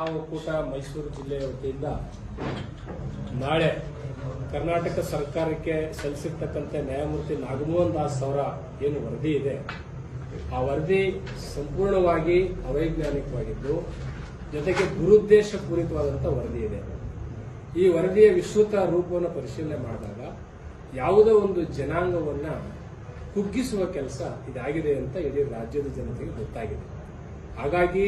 ನಾವು ಕೂಟ ಮೈಸೂರು ಜಿಲ್ಲೆಯ ವತಿಯಿಂದ ನಾಳೆ ಕರ್ನಾಟಕ ಸರ್ಕಾರಕ್ಕೆ ಸಲ್ಲಿಸಿರ್ತಕ್ಕಂಥ ನ್ಯಾಯಮೂರ್ತಿ ನಾಗಮೋಹನ್ ದಾಸ್ ಅವರ ಏನು ವರದಿ ಇದೆ, ಆ ವರದಿ ಸಂಪೂರ್ಣವಾಗಿ ಅವೈಜ್ಞಾನಿಕವಾಗಿದ್ದು, ಜೊತೆಗೆ ದುರುದ್ದೇಶಪೂರಿತವಾದಂಥ ವರದಿ ಇದೆ. ಈ ವರದಿಯ ವಿಸ್ತೃತ ರೂಪವನ್ನು ಪರಿಶೀಲನೆ ಮಾಡಿದಾಗ ಯಾವುದೋ ಒಂದು ಜನಾಂಗವನ್ನ ಕುಗ್ಗಿಸುವ ಕೆಲಸ ಇದಾಗಿದೆ ಅಂತ ಇಡೀ ರಾಜ್ಯದ ಜನತೆಗೆ ಗೊತ್ತಾಗಿದೆ. ಹಾಗಾಗಿ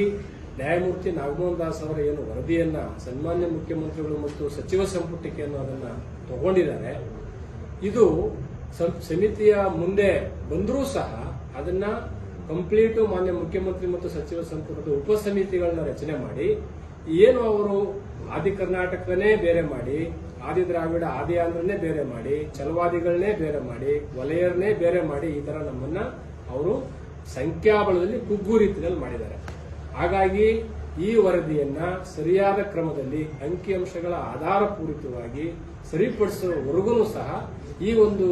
ನ್ಯಾಯಮೂರ್ತಿ ನಾಗಮೋಹನ್ ದಾಸ್ ಅವರ ಏನು ವರದಿಯನ್ನ ಸನ್ಮಾನ್ಯ ಮುಖ್ಯಮಂತ್ರಿಗಳು ಮತ್ತು ಸಚಿವ ಸಂಪುಟಕ್ಕೆ ಅನ್ನೋದನ್ನ ಅದನ್ನ ತಗೊಂಡಿದ್ದಾರೆ. ಇದು ಸಮಿತಿಯ ಮುಂದೆ ಬಂದರೂ ಸಹ ಅದನ್ನ ಕಂಪ್ಲೀಟ್ ಮಾನ್ಯ ಮುಖ್ಯಮಂತ್ರಿ ಮತ್ತು ಸಚಿವ ಸಂಪುಟದ ಉಪ ಸಮಿತಿಗಳನ್ನ ರಚನೆ ಮಾಡಿ, ಏನು ಅವರು ಆದಿ ಕರ್ನಾಟಕನೇ ಬೇರೆ ಮಾಡಿ, ಆದಿ ದ್ರಾವಿಡ ಆದಿ ಆಂಧ್ರನೇ ಬೇರೆ ಮಾಡಿ, ಚಲವಾದಿಗಳನ್ನೇ ಬೇರೆ ಮಾಡಿ ವಲಯರನ್ನೇ ಬೇರೆ ಮಾಡಿ, ಈ ತರ ನಮ್ಮನ್ನ ಅವರು ಸಂಖ್ಯಾಬಲದಲ್ಲಿ ಕುಗ್ಗು ರೀತಿಯಲ್ಲಿ ಮಾಡಿದ್ದಾರೆ. ಹಾಗಾಗಿ ಈ ವರದಿಯನ್ನ ಸರಿಯಾದ ಕ್ರಮದಲ್ಲಿ ಅಂಕಿಅಂಶಗಳ ಆಧಾರಪೂರಿತವಾಗಿ ಸರಿಪಡಿಸುವವರೆಗೂ ಸಹ ಈ ಒಂದು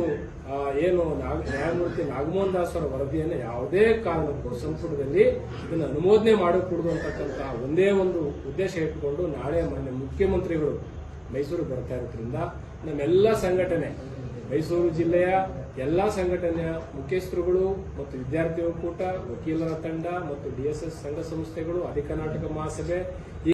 ಏನು ನ್ಯಾಯಮೂರ್ತಿ ನಾಗಮೋಹನ್ ದಾಸ್ ಅವರ ವರದಿಯನ್ನು ಯಾವುದೇ ಕಾರಣಕ್ಕೂ ಸಂಪುಟದಲ್ಲಿ ಇದನ್ನು ಅನುಮೋದನೆ ಮಾಡಕೂಡದು ಅಂತಕ್ಕಂತಹ ಒಂದೇ ಒಂದು ಉದ್ದೇಶ ಇಟ್ಟುಕೊಂಡು ನಾಳೆ ಮಾನ್ಯ ಮುಖ್ಯಮಂತ್ರಿಗಳು ಮೈಸೂರು ಬರ್ತಾ ಇರೋದ್ರಿಂದ ನಮ್ಮೆಲ್ಲ ಸಂಘಟನೆ ಮೈಸೂರು ಜಿಲ್ಲೆಯ ಎಲ್ಲಾ ಸಂಘಟನೆಯ ಮುಖ್ಯಸ್ಥರುಗಳು ಮತ್ತು ವಿದ್ಯಾರ್ಥಿ ಒಕ್ಕೂಟ ವಕೀಲರ ತಂಡ ಮತ್ತು ಡಿಎಸ್ಎಸ್ ಸಂಘ ಸಂಸ್ಥೆಗಳು ಅಧಿಕರ್ನಾಟಕ ಮಹಾಸಭೆ, ಈ